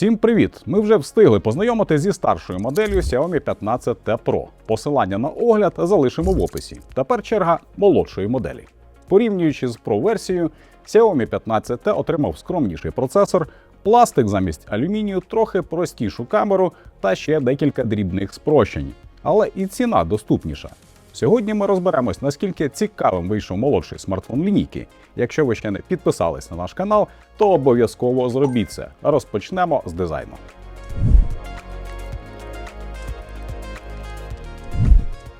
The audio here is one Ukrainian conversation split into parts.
Всім привіт! Ми вже встигли познайомити зі старшою моделлю Xiaomi 15T Pro. Посилання на огляд залишимо в описі. Тепер черга молодшої моделі. Порівнюючи з Pro версією, Xiaomi 15T отримав скромніший процесор, пластик замість алюмінію, трохи простішу камеру та ще декілька дрібних спрощень. Але і ціна доступніша. Сьогодні ми розберемось, наскільки цікавим вийшов молодший смартфон лінійки. Якщо ви ще не підписались на наш канал, то обов'язково зробіть це. Розпочнемо з дизайну.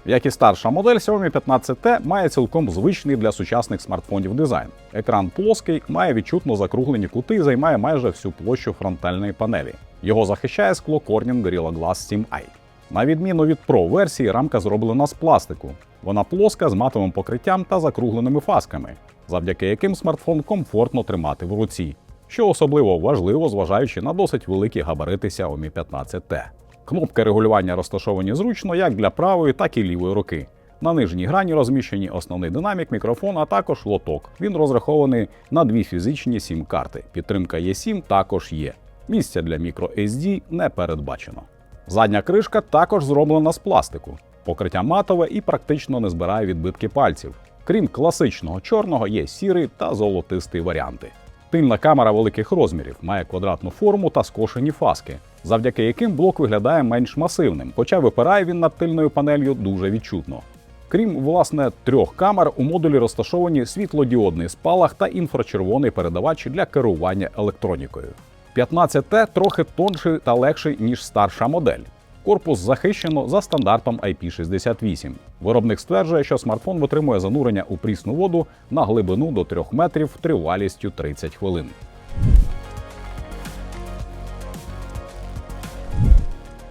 Як і старша модель Xiaomi 15T має цілком звичний для сучасних смартфонів дизайн. Екран плоский, має відчутно закруглені кути і займає майже всю площу фронтальної панелі. Його захищає скло Corning Gorilla Glass 7i. На відміну від Pro версії, рамка зроблена з пластику. Вона плоска з матовим покриттям та закругленими фасками, завдяки яким смартфон комфортно тримати в руці, що особливо важливо, зважаючи на досить великі габарити Xiaomi 15T. Кнопки регулювання розташовані зручно як для правої, так і лівої руки. На нижній грані розміщені основний динамік, мікрофон, а також лоток. Він розрахований на дві фізичні сім-карти. Підтримка E7 також є. Місця для microSD не передбачено. Задня кришка також зроблена з пластику. Покриття матове і практично не збирає відбитки пальців. Крім класичного чорного, є сірий та золотистий варіанти. Тильна камера великих розмірів має квадратну форму та скошені фаски, завдяки яким блок виглядає менш масивним, хоча випирає він над тильною панелью дуже відчутно. Крім власне трьох камер, у модулі розташовані світлодіодний спалах та інфрачервоний передавач для керування електронікою. 15T трохи тонший та легший, ніж старша модель. Корпус захищено за стандартом IP68. Виробник стверджує, що смартфон витримує занурення у прісну воду на глибину до 3 метрів тривалістю 30 хвилин.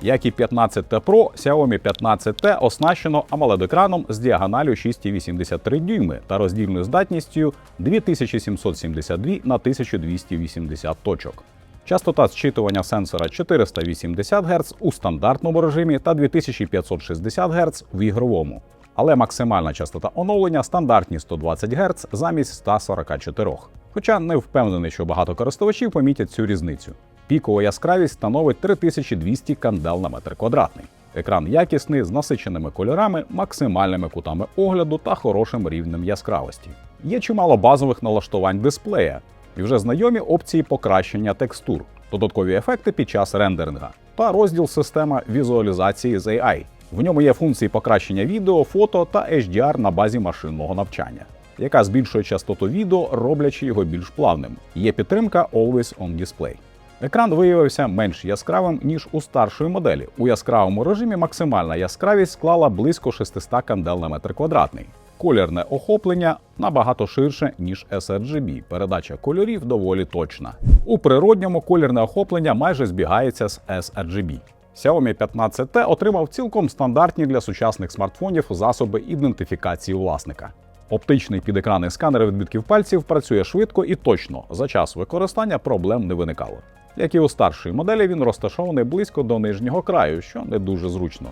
Як і 15T Pro, Xiaomi 15T оснащено AMOLED-екраном з діагоналю 6,83 дюйми та роздільною здатністю 2772 на 1280 точок. Частота зчитування сенсора 480 Гц у стандартному режимі та 2560 Гц в ігровому. Але максимальна частота оновлення стандартні 120 Гц замість 144. Хоча не впевнений, що багато користувачів помітять цю різницю. Пікова яскравість становить 3200 кандел на метр квадратний. Екран якісний з насиченими кольорами, максимальними кутами огляду та хорошим рівнем яскравості. Є чимало базових налаштувань дисплея, і вже знайомі опції покращення текстур, додаткові ефекти під час рендеринга та розділ система візуалізації з AI. В ньому є функції покращення відео, фото та HDR на базі машинного навчання, яка збільшує частоту відео, роблячи його більш плавним. Є підтримка Always On Display. Екран виявився менш яскравим, ніж у старшої моделі. У яскравому режимі максимальна яскравість склала близько 600 кандел на метр квадратний. Колірне охоплення набагато ширше, ніж sRGB. Передача кольорів доволі точна. У природньому колірне охоплення майже збігається з sRGB. Xiaomi 15T отримав цілком стандартні для сучасних смартфонів засоби ідентифікації власника. Оптичний підекранний сканер відбитків пальців працює швидко і точно. За час використання проблем не виникало. Як і у старшої моделі, він розташований близько до нижнього краю, що не дуже зручно.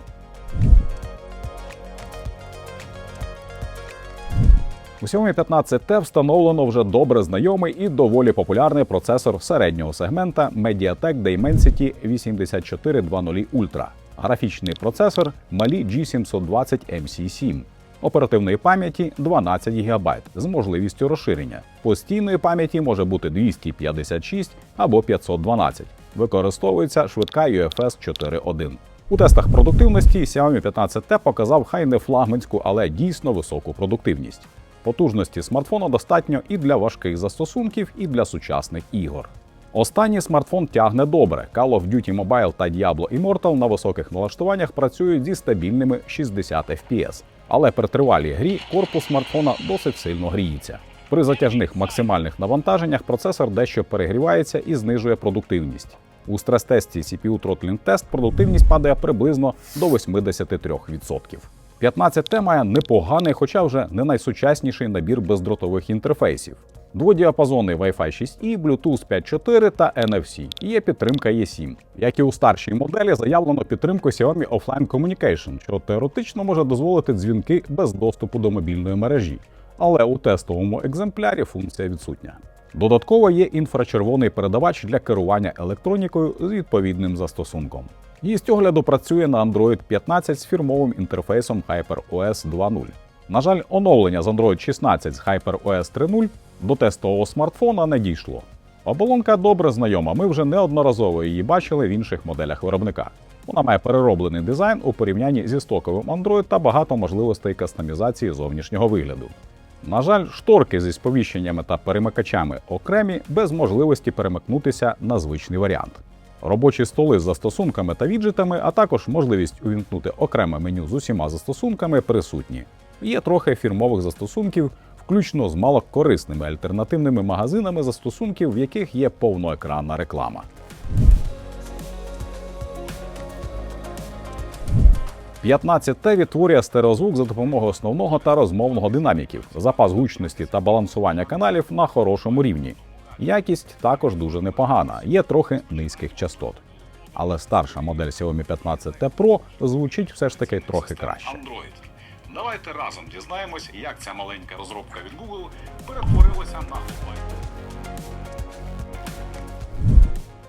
У Xiaomi 15T встановлено вже добре знайомий і доволі популярний процесор середнього сегмента MediaTek Dimensity 8420 Ultra. Графічний процесор Mali G720 MC7. Оперативної пам'яті 12 ГБ з можливістю розширення. Постійної пам'яті може бути 256 або 512. Використовується швидка UFS 4.1. У тестах продуктивності Xiaomi 15T показав хай не флагманську, але дійсно високу продуктивність. Потужності смартфона достатньо і для важких застосунків, і для сучасних ігор. Останній смартфон тягне добре. Call of Duty Mobile та Diablo Immortal на високих налаштуваннях працюють зі стабільними 60 FPS. Але при тривалій грі корпус смартфона досить сильно гріється. При затяжних максимальних навантаженнях процесор дещо перегрівається і знижує продуктивність. У стрес-тесті CPU Throttling Test продуктивність падає приблизно до 83%. 15T має непоганий, хоча вже не найсучасніший набір бездротових інтерфейсів. Дводіапазонний Wi-Fi 6 e Bluetooth 5.4 та NFC. І є підтримка E7. Як і у старшій моделі, заявлено підтримку Xiaomi Offline Communication, що теоретично може дозволити дзвінки без доступу до мобільної мережі. Але у тестовому екземплярі функція відсутня. Додатково є інфрачервоний передавач для керування електронікою з відповідним застосунком. Гість огляду працює на Android 15 з фірмовим інтерфейсом HyperOS 2.0. На жаль, оновлення з Android 16 з HyperOS 3.0 до тестового смартфона не дійшло. Оболонка добре знайома, ми вже неодноразово її бачили в інших моделях виробника. Вона має перероблений дизайн у порівнянні зі стоковим Android та багато можливостей кастомізації зовнішнього вигляду. На жаль, шторки зі сповіщеннями та перемикачами окремі без можливості перемикнутися на звичний варіант. Робочі столи з застосунками та віджитами, а також можливість увімкнути окреме меню з усіма застосунками присутні. Є трохи фірмових застосунків, включно з малокорисними альтернативними магазинами застосунків, в яких є повноекранна реклама. 15T відтворює стереозвук за допомогою основного та розмовного динаміків, запас гучності та балансування каналів на хорошому рівні. Якість також дуже непогана, є трохи низьких частот. Але старша модель Xiaomi 15T Pro звучить все ж таки трохи краще. Android. Давайте разом дізнаємось, як ця маленька розробка від Google перетворилася на глобальну.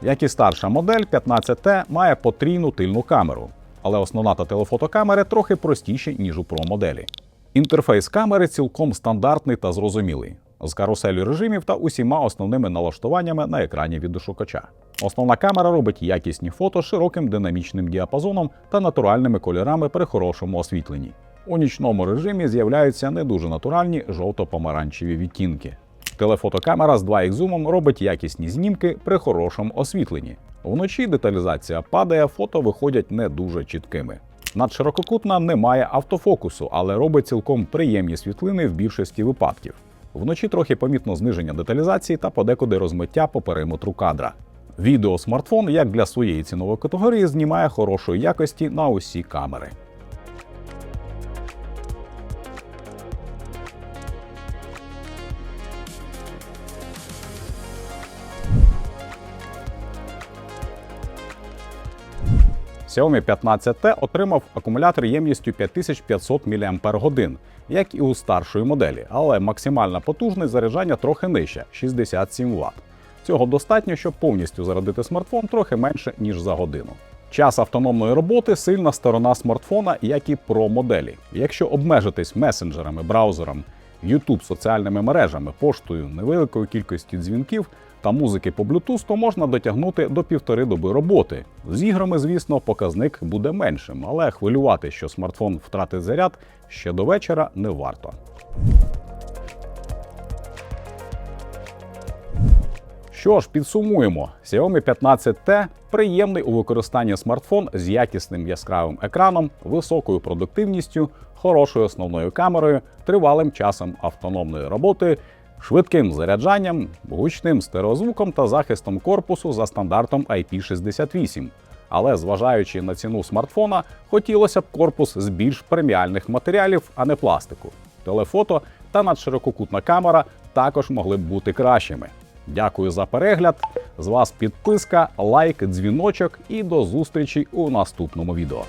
Як і старша модель, 15T має потрійну тильну камеру, але основна та телефотокамери трохи простіші, ніж у Pro моделі. Інтерфейс камери цілком стандартний та зрозумілий, з каруселю режимів та усіма основними налаштуваннями на екрані відеошукача. Основна камера робить якісні фото з широким динамічним діапазоном та натуральними кольорами при хорошому освітленні. У нічному режимі з'являються не дуже натуральні жовто-помаранчеві відтінки. Телефотокамера з 2х зумом робить якісні знімки при хорошому освітленні. Вночі деталізація падає, фото виходять не дуже чіткими. Надширококутна не має автофокусу, але робить цілком приємні світлини в більшості випадків. Вночі трохи помітно зниження деталізації та подекуди розмиття по периметру кадра. Відео смартфон, як для своєї цінової категорії, знімає хорошої якості на усі камери. Xiaomi 15T отримав акумулятор ємністю 5500 мАч, як і у старшої моделі, але максимальна потужність заряджання трохи нижча 67 Вт. Цього достатньо, щоб повністю зарядити смартфон трохи менше, ніж за годину. Час автономної роботи сильна сторона смартфона, як і Pro моделі. Якщо обмежитись месенджерами, браузером, YouTube, соціальними мережами, поштою, невеликою кількістю дзвінків та музики по Bluetooth, то можна дотягнути до півтори доби роботи. З іграми, звісно, показник буде меншим, але хвилювати, що смартфон втратить заряд ще до вечора не варто. Що ж, підсумуємо, Xiaomi 15T приємний у використанні смартфон з якісним яскравим екраном, високою продуктивністю, хорошою основною камерою, тривалим часом автономної роботи, швидким заряджанням, гучним стереозвуком та захистом корпусу за стандартом IP68. Але зважаючи на ціну смартфона, хотілося б корпус з більш преміальних матеріалів, а не пластику. Телефото та надширококутна камера також могли б бути кращими. Дякую за перегляд. З вас підписка, лайк, дзвіночок і до зустрічі у наступному відео.